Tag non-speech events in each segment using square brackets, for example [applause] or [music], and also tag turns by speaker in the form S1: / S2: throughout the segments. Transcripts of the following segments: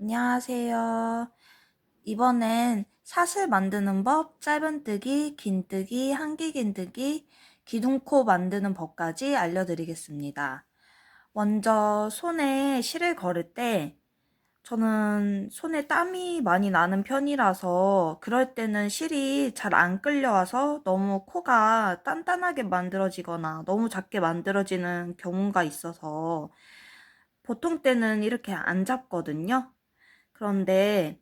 S1: 안녕하세요. 이번엔 사슬 만드는 법, 짧은뜨기, 긴뜨기, 한기긴뜨기, 기둥코 만드는 법까지 알려드리겠습니다. 먼저 손에 실을 걸을 때 저는 손에 땀이 많이 나는 편이라서 그럴 때는 실이 잘 안 끌려와서 너무 코가 단단하게 만들어지거나 너무 작게 만들어지는 경우가 있어서 보통 때는 이렇게 안 잡거든요. 그런데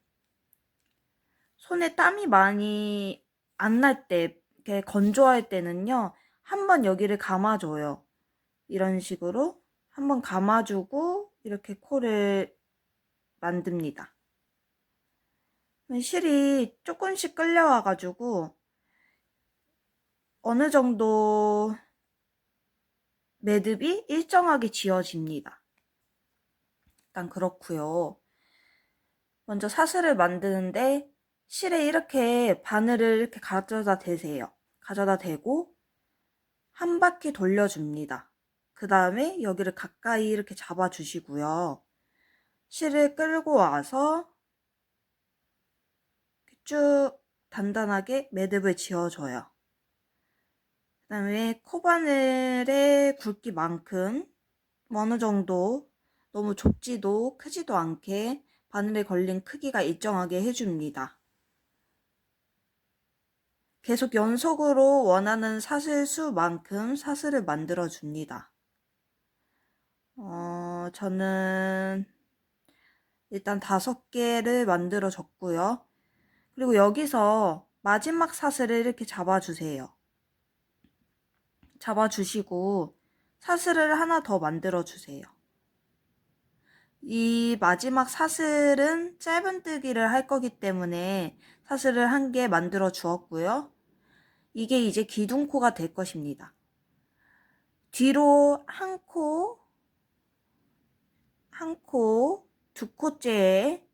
S1: 손에 땀이 많이 안 날 때, 이렇게 건조할 때는요, 한번 여기를 감아줘요. 이런 식으로 한번 감아주고 이렇게 코를 만듭니다. 실이 조금씩 끌려와가지고 어느 정도 매듭이 일정하게 지어집니다. 일단 그렇고요. 먼저 사슬을 만드는데 실에 이렇게 바늘을 이렇게 가져다 대세요. 가져다 대고 한 바퀴 돌려줍니다. 그 다음에 여기를 가까이 이렇게 잡아주시고요. 실을 끌고 와서 쭉 단단하게 매듭을 지어줘요. 그 다음에 코바늘의 굵기만큼 어느 정도 너무 좁지도 크지도 않게 바늘에 걸린 크기가 일정하게 해줍니다. 계속 연속으로 원하는 사슬 수만큼 사슬을 만들어 줍니다. 어, 저는 일단 다섯 개를 만들어 줬고요. 그리고 여기서 마지막 사슬을 이렇게 잡아주세요. 잡아주시고 사슬을 하나 더 만들어 주세요. 이 마지막 사슬은 짧은뜨기를 할 거기 때문에 사슬을 한 개 만들어 주었고요. 이게 이제 기둥코가 될 것입니다. 뒤로 한 코, 한 코, 두 코째에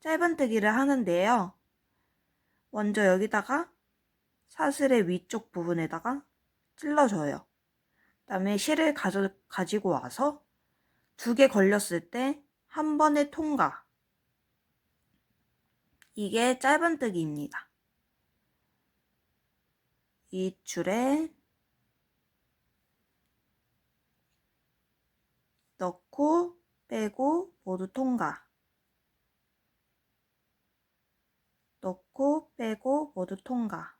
S1: 짧은뜨기를 하는데요. 먼저 여기다가 사슬의 위쪽 부분에다가 찔러줘요. 그 다음에 실을 가져, 가지고 와서 두 개 걸렸을 때 한 번에 통과. 이게 짧은뜨기입니다. 이 줄에 넣고 빼고 모두 통과. 넣고 빼고 모두 통과.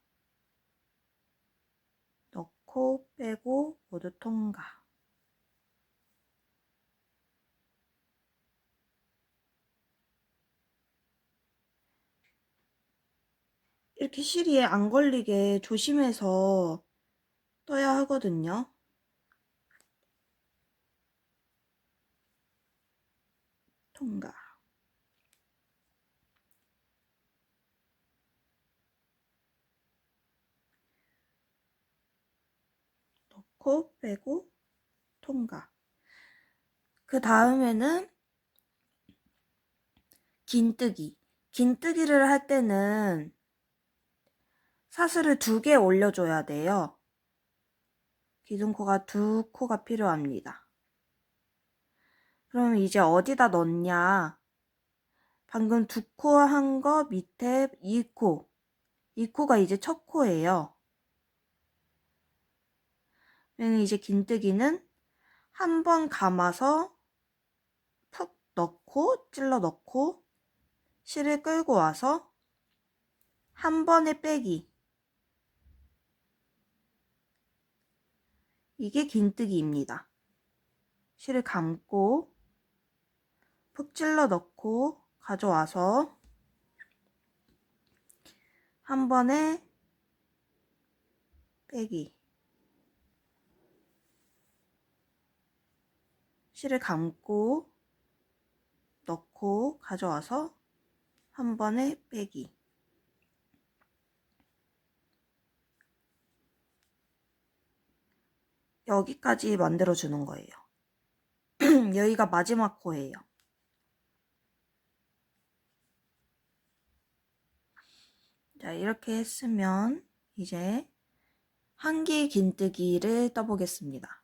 S1: 넣고 빼고 모두 통과. 이렇게 실이 안 걸리게 조심해서 떠야 하거든요. 통과. 넣고 빼고 통과. 그 다음에는 긴뜨기. 긴뜨기를 할 때는 사슬을 두 개 올려줘야 돼요. 기둥코가 두 코가 필요합니다. 그럼 이제 어디다 넣냐? 방금 두 코 한 거 밑에 이 코. 이 코가 이제 첫 코예요. 이제 긴뜨기는 한 번 감아서 푹 넣고 찔러 넣고 실을 끌고 와서 한 번에 빼기. 이게 긴뜨기입니다. 실을 감고 푹 찔러 넣고 가져와서 한 번에 빼기. 실을 감고 넣고 가져와서 한 번에 빼기. 여기까지 만들어 주는 거예요. [clears throat] 여기가 마지막 코예요. 자, 이렇게 했으면 이제 한기 긴뜨기를 떠보겠습니다.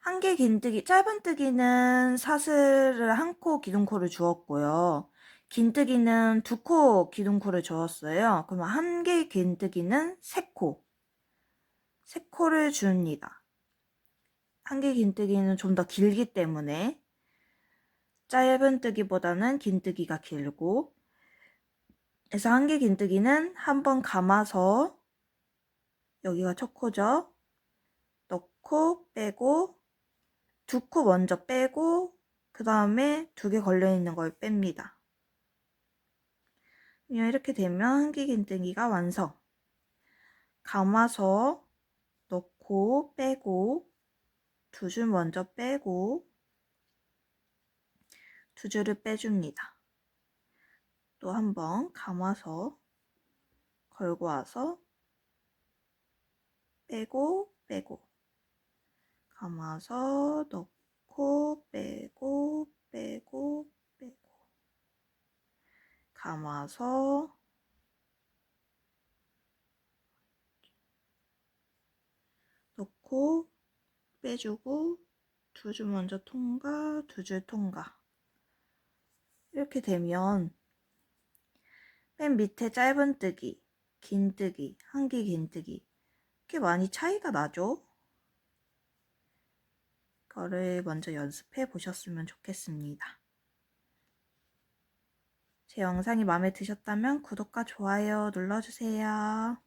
S1: 한개 긴뜨기, 짧은뜨기는 사슬을 한 코 기둥코를 주었고요. 긴뜨기는 두 코 기둥코를 주었어요. 그러면 한개 긴뜨기는 세 코. 세 코를 줍니다. 한개 긴뜨기는 좀 더 길기 때문에 짧은 뜨기보다는 긴뜨기가 길고 그래서 한개 긴뜨기는 한번 감아서 여기가 첫 코죠. 넣고 빼고 두 코 먼저 빼고 그 다음에 두 개 걸려 있는 걸 뺍니다. 이렇게 되면 한기 긴뜨기가 완성. 감아서 넣고 빼고 두 줄 먼저 빼고 두 줄을 빼줍니다. 또 한 번 감아서 걸고 와서 빼고 빼고 감아서 넣고 빼고 빼고 빼고 감아서 넣고 빼주고 두 줄 먼저 통과 두 줄 통과 이렇게 되면 맨 밑에 짧은뜨기 긴뜨기 한기 긴뜨기 꽤 많이 차이가 나죠? 거를 먼저 연습해 보셨으면 좋겠습니다. 제 영상이 마음에 드셨다면 구독과 좋아요 눌러주세요.